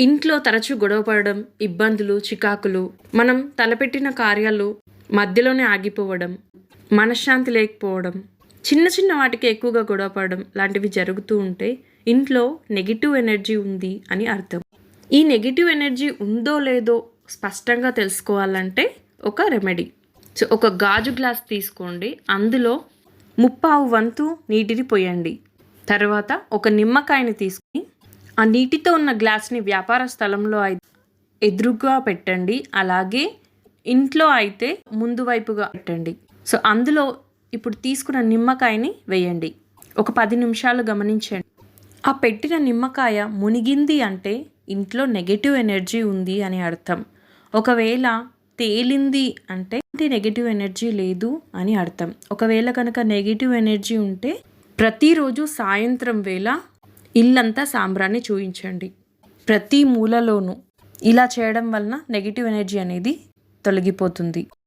ఇంట్లో తరచూ గొడవపడడం ఇబ్బందులు చికాకులు మనం తలపెట్టిన కార్యాలు మధ్యలోనే ఆగిపోవడం మనశ్శాంతి లేకపోవడం చిన్న చిన్న వాటికి ఎక్కువగా గొడవపడడం లాంటివి జరుగుతూ ఉంటే ఇంట్లో నెగిటివ్ ఎనర్జీ ఉంది అని అర్థం. ఈ నెగిటివ్ ఎనర్జీ ఉందో లేదో స్పష్టంగా తెలుసుకోవాలంటే ఒక రెమెడీ. సో ఒక గాజు గ్లాస్ తీసుకోండి. అందులో ముప్పావు వంతు నీటిని పోయండి. తర్వాత ఒక నిమ్మకాయని తీసుకుని ఆ నీటితో ఉన్న గ్లాస్ని వ్యాపార స్థలంలో అయితే ఎదురుగా పెట్టండి. అలాగే ఇంట్లో అయితే ముందు వైపుగా పెట్టండి. సో అందులో ఇప్పుడు తీసుకున్న నిమ్మకాయని వేయండి. ఒక పది నిమిషాలు గమనించండి. ఆ పెట్టిన నిమ్మకాయ మునిగింది అంటే ఇంట్లో నెగటివ్ ఎనర్జీ ఉంది అని అర్థం. ఒకవేళ తేలింది అంటే నెగటివ్ ఎనర్జీ లేదు అని అర్థం. ఒకవేళ కనుక నెగిటివ్ ఎనర్జీ ఉంటే ప్రతిరోజు సాయంత్రం వేళ ఇల్లంతా సాంబ్రాన్ని చూయించండి. ప్రతి మూలలోనూ ఇలా చేయడం వలన నెగిటివ్ ఎనర్జీ అనేది తొలగిపోతుంది.